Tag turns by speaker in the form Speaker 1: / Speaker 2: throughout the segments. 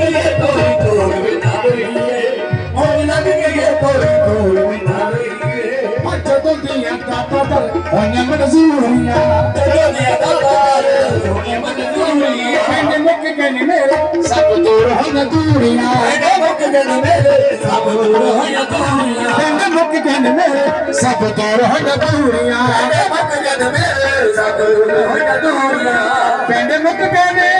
Speaker 1: ਮੋਜ ਲੱਗ ਗਈ ਏ ਕੋਈ ਤੋੜ ਵੀ ਨਾ ਰਹੀਏ ਮੋਜ ਲੱਗ ਗਈ ਏ ਕੋਈ ਤੋੜ ਵੀ ਨਾ ਰਹੀਏ
Speaker 2: ਜਦੋਂ ਦੀਆਂ ਕਾਪਾ ਪਰ ਹੋਈਆਂ ਮਨਜ਼ੂਰੀਆਂ।
Speaker 1: ਜਦੋਂ ਦੀਆਂ ਦਾਤਾਰ ਹੋਈਆਂ ਮਨਜ਼ੂਰੀਆਂ।
Speaker 2: ਕਹਿੰਦੇ ਮੁੱਕ ਗਏ ਨੇ ਮੇਰੇ ਸਭ ਦੂਰ ਹੋਈਆਂ ਦੂਰੀਆਂ।
Speaker 1: ਐਡੇ ਮੁੱਕ ਗਏ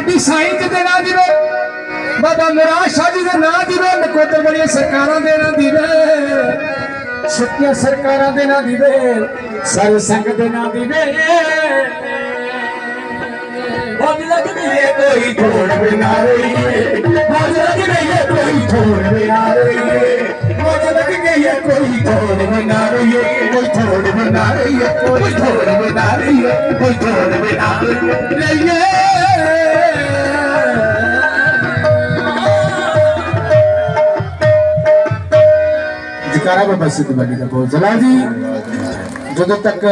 Speaker 2: ਲਾਡੀ ਸਾਈਂ ਦੇ ਨਾਂ ਦਿਵੇ ਬਾਬਾ ਮੁਰਾਦ ਸ਼ਾਹ ਜੀ ਦੇ ਨਾਂ ਦੀ ਨਕੋਦਰ ਬੜੀਆਂ ਸਰਕਾਰਾਂ ਦੇ ਨਾਂ ਦਿਵੇ ਸੁੱਕੀਆਂ ਸਰਕਾਰਾਂ ਦੇ ਨਾਂ ਦਿਵੇ ਸਰਵ ਸੰਗ ਦੇ ਨਾਂ ਦੀ
Speaker 1: ਮੋਜ ਲੱਗ ਏ ਕੋਈ ਤੋੜ ਵੀ ਨਾ ਰਹੀਏ ਮੋਜ ਲੱਗ ਏ ਕੋਈ ਤੋੜ ਵੀ ਨਾ ਰਹੀਏ
Speaker 2: ਮੋਜ ਲੱਗ ਗਈ ਕੋਈ ਤੋੜ ਵੀ ਰਹੀ। ਹੈ ਕੋਈ ਤੋੜ ਵੀ ਰਹੀ। ਹੈ ਕੋਈ ਤੋੜ ਵੀ ਰਹੀ। ਹੈ ਕੋਈ ਤੋੜ ਵੀ ਰਹੀ। ਹੈ ਜਕਾਰਾ ਬਾਬਾ ਸਿੱਧ ਬਲੀ ਦਾ ਬੋਲ ਚਲਾ ਜੀ ਜਦੋਂ ਤੱਕ